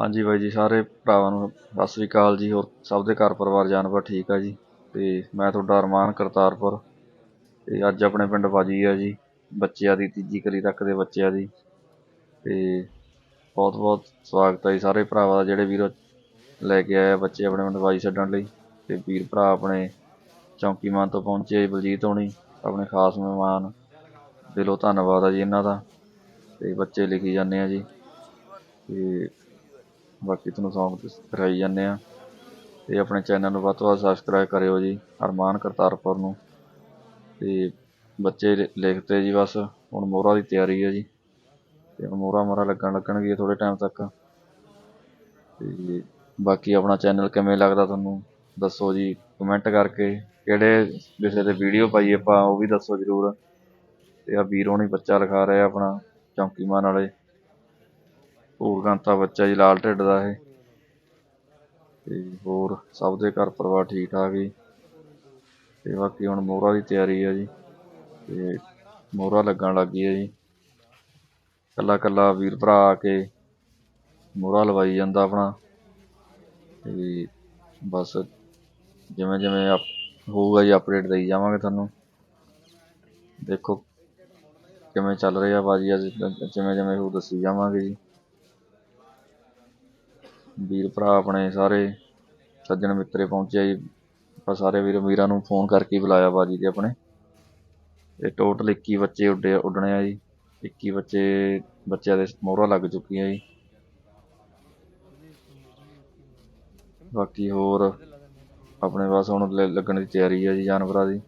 ਹਾਂਜੀ ਬਾਈ ਜੀ, ਸਾਰੇ ਭਰਾਵਾਂ ਨੂੰ ਸਤਿ ਸ੍ਰੀ ਅਕਾਲ ਜੀ, ਹੋਰ ਸਭ ਦੇ ਘਰ ਪਰਿਵਾਰ ਜਾਨਵਰ ਠੀਕ ਆ ਜੀ। ਤੇ ਮੈਂ ਤੁਹਾਡਾ ਅਰਮਾਨ ਕਰਤਾਰਪੁਰ। ਤੇ ਅੱਜ ਆਪਣੇ ਪਿੰਡ ਬਾਜੀ ਆ ਜੀ, ਬੱਚਿਆਂ ਦੀ, ਤੀਜੀ ਕਰੀ ਤੱਕ ਦੇ ਬੱਚਿਆਂ ਦੀ। ਤੇ ਬਹੁਤ ਬਹੁਤ ਸਵਾਗਤ ਹੈ ਜੀ ਸਾਰੇ ਭਰਾਵਾਂ ਦਾ, ਜਿਹੜੇ ਵੀਰ ਲੈ ਕੇ ਆਏ ਆ ਬੱਚੇ ਆਪਣੇ ਪਿੰਡ ਬਾਜੀ ਛੱਡਣ ਲਈ। ਤੇ ਵੀਰ ਭਰਾ ਆਪਣੇ ਚੌਂਕੀਮਾਨ ਤੋਂ ਪਹੁੰਚੇ ਜੀ, ਬਲਜੀਤ ਹੋਣੀ, ਆਪਣੇ ਖਾਸ ਮਹਿਮਾਨ। ਦਿਲੋਂ ਧੰਨਵਾਦ ਆ ਜੀ ਇਹਨਾਂ ਦਾ। ਤੇ ਬੱਚੇ ਲਿਖੀ ਜਾਂਦੇ ਆ ਜੀ। ਤੇ ਬਾਕੀ ਤੁਹਾਨੂੰ ਸੌਂਗ ਦਿਖਾਈ ਜਾਂਦੇ ਆ। ਤੇ ਆਪਣੇ ਚੈਨਲ ਨੂੰ ਵੱਧ ਤੋਂ ਵੱਧ ਸਬਸਕ੍ਰਾਈਬ ਕਰਿਓ ਜੀ, ਅਰਮਾਨ ਕਰਤਾਰਪੁਰ ਨੂੰ। ਤੇ ਬੱਚੇ ਲਿ- ਲਿਖਤੇ ਜੀ ਬਸ, ਹੁਣ ਮੋਹਰਾ ਦੀ ਤਿਆਰੀ ਹੈ ਜੀ। ਤੇ ਹੁਣ ਮੋਹਰਾ ਮੋਹਰਾ ਲੱਗਣ ਲੱਗਣਗੇ ਥੋੜੇ ਟਾਈਮ ਤੱਕ। ਤੇ ਬਾਕੀ ਆਪਣਾ ਚੈਨਲ ਕਿਵੇਂ ਲੱਗਦਾ ਤੁਹਾਨੂੰ, ਦੱਸੋ ਜੀ ਕਮੈਂਟ ਕਰਕੇ। ਕਿਹੜੇ ਵਿਸ਼ੇ ਤੇ ਵੀਡੀਓ ਪਾਈਏ ਆਪਾਂ, ਉਹ ਵੀ ਦੱਸੋ ਜਰੂਰ। ਤੇ ਆ ਵੀਰ ਹੋਣੀ ਬੱਚਾ ਲਿਖਾ ਰਿਹਾ ਆਪਣਾ ਚੌਂਕੀਮਾਨ ਵਾਲੇ। ਭੂਰਕਾਂਤਾ ਬੱਚਾ ਜੀ, ਲਾਲ ਢਿੱਡ ਦਾ ਇਹ। ਤੇ ਹੋਰ ਸਭ ਦੇ ਘਰ ਪਰਿਵਾਰ ਠੀਕ ਠਾਕ ਜੀ। ਤੇ ਬਾਕੀ ਹੁਣ ਮੋਹਰਾ ਦੀ ਤਿਆਰੀ ਆ ਜੀ। ਤੇ ਮੋਹਰਾ ਲੱਗਣ ਲੱਗ ਗਈ ਹੈ ਜੀ। ਕੱਲਾ ਕੱਲਾ ਵੀਰ ਭਰਾ ਆ ਕੇ ਮੋਹਰਾ ਲਵਾਈ ਜਾਂਦਾ ਆਪਣਾ। ਤੇ ਬਸ ਜਿਵੇਂ ਜਿਵੇਂ ਅਪ- ਹੋਊਗਾ ਜੀ ਅਪਡੇਟ ਦੇਈ ਜਾਵਾਂਗੇ ਤੁਹਾਨੂੰ। ਦੇਖੋ ਕਿਵੇਂ ਚੱਲ ਰਿਹਾ ਬਾਜੀ, ਅੱਜ ਜਿਵੇਂ ਜਿਵੇਂ ਉਹ ਦੱਸੀ ਜਾਵਾਂਗੇ ਜੀ। ਵੀਰ ਭਰਾ ਆਪਣੇ ਸਾਰੇ ਸੱਜਣ ਮਿੱਤਰੇ ਪਹੁੰਚਿਆ ਜੀ। ਆਪਾਂ ਸਾਰੇ ਵੀਰ ਵੀਰਾਂ ਨੂੰ ਫੋਨ ਕਰਕੇ ਬੁਲਾਇਆ ਬਾਜੀ ਦੇ ਆਪਣੇ। ਤੇ ਟੋਟਲ 21 ਬੱਚੇ ਉੱਡੇ ਉੱਡਣੇ ਆ ਜੀ। 21 ਬੱਚੇ, ਬੱਚਿਆਂ ਦੇ ਮੋਹਰਾਂ ਲੱਗ ਚੁੱਕੀਆਂ ਜੀ। ਬਾਕੀ ਹੋਰ ਆਪਣੇ ਬਸ ਹੁਣ ਲੱਗਣ ਦੀ ਤਿਆਰੀ ਹੈ ਜੀ ਜਾਨਵਰਾਂ ਦੀ।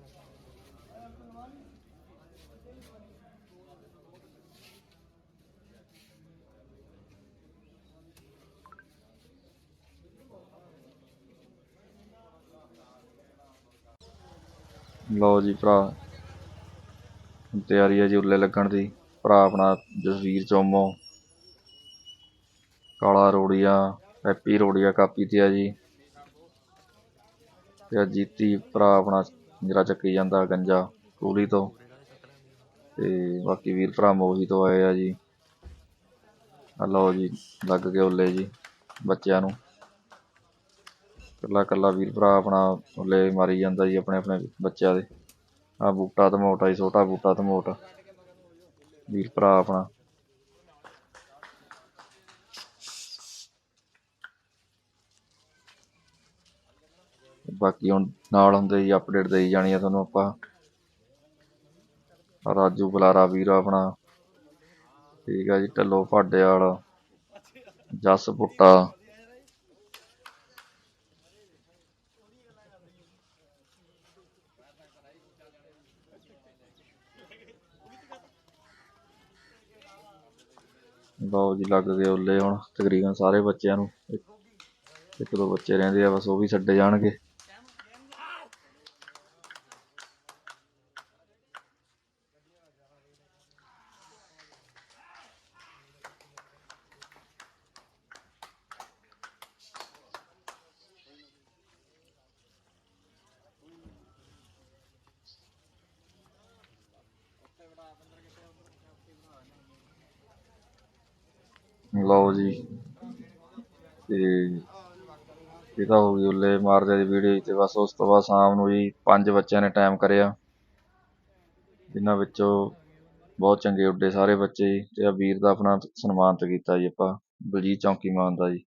ਲਓ ਜੀ ਭਰਾ। ਤਿਆਰੀ ਹੈ ਜੀ ਉੱਲੇ ਲੱਗਣ ਦੀ। ਭਰਾ ਆਪਣਾ ਜਸਵੀਰ ਚੋਮੋ। ਕਾਲਾ ਰੋੜੀਆ, ਹੈਪੀ ਰੋੜੀਆ ਕਾਪੀ ਤੇ ਆ ਜੀ। ਤੇ ਜੀਤੀ ਭਰਾ ਆਪਣਾ ਜਿਹੜਾ ਚੱਕੀ ਜਾਂਦਾ ਗੰਜਾ ਕੂਲੀ ਤੋਂ। ਤੇ ਬਾਕੀ ਵੀਰ ਭਰਾ ਮੋਹੀ ਤੋਂ ਆਏ ਆ ਜੀ। ਲਓ ਜੀ, ਲੱਗ ਗਏ ਉੱਲੇ ਜੀ ਬੱਚਿਆਂ ਨੂੰ। ਕੱਲਾ ਕੱਲਾ ਵੀਰ ਭਰਾ ਆਪਣਾ ਉੱਲੇ ਮਾਰੀ ਜਾਂਦਾ ਜੀ ਆਪਣੇ ਆਪਣੇ ਬੱਚਿਆਂ ਦੇ। ਆ ਬੂਟਾ ਧਮੋਟਾ ਜੀ, ਛੋਟਾ ਬੂਟਾ ਧਮੋਟ। ਵੀਰ ਭਰਾ ਆਪਣਾ। ਬਾਕੀ ਹੁਣ ਨਾਲ ਹੁੰਦੇ ਜੀ ਅਪਡੇਟ ਦੇਈ ਜਾਣੀ ਆ ਤੁਹਾਨੂੰ ਆਪਾਂ। ਰਾਜੂ ਬੁਲਾਰਾ ਵੀਰ ਆਪਣਾ। ਠੀਕ ਆ ਜੀ, ਢੱਲੋ ਭਾਡੇ ਵਾਲਾ। ਜਸ ਪੁੱਟਾ। ਲਓ ਜੀ, ਲੱਗ ਗਏ ਉੱਲੇ ਹੁਣ, ਤਕਰੀਬਨ ਸਾਰੇ ਬੱਚਿਆਂ ਨੂੰ। ਇੱਕ ਇੱਕ ਦੋ ਬੱਚੇ ਰਹਿੰਦੇ ਆ, ਬਸ ਉਹ ਵੀ ਛੱਡੇ ਜਾਣਗੇ। ਲਓ ਜੀ। ਤੇ ਇਹ ਤਾਂ ਹੋ ਗਈ ਉੱਲੇ ਮਾਰਦੇ ਦੀ ਵੀਡੀਓ ਤੇ ਬਸ ਉਸ ਤੋਂ ਬਾਅਦ ਸ਼ਾਮ ਨੂੰ ਜੀ ਪੰਜ ਬੱਚਿਆਂ ਨੇ ਟਾਈਮ ਕਰਿਆ। ਜਿਨ੍ਹਾਂ ਵਿੱਚੋਂ ਬਹੁਤ ਚੰਗੇ ਉੱਡੇ ਸਾਰੇ ਬੱਚੇ ਜੀ। ਤੇ ਆ ਵੀਰ ਦਾ ਆਪਣਾ ਸਨਮਾਨਿਤ ਕੀਤਾ ਜੀ ਆਪਾਂ, ਬਲਜੀਤ ਚੌਂਕੀ ਮਾਨ ਦਾ ਜੀ।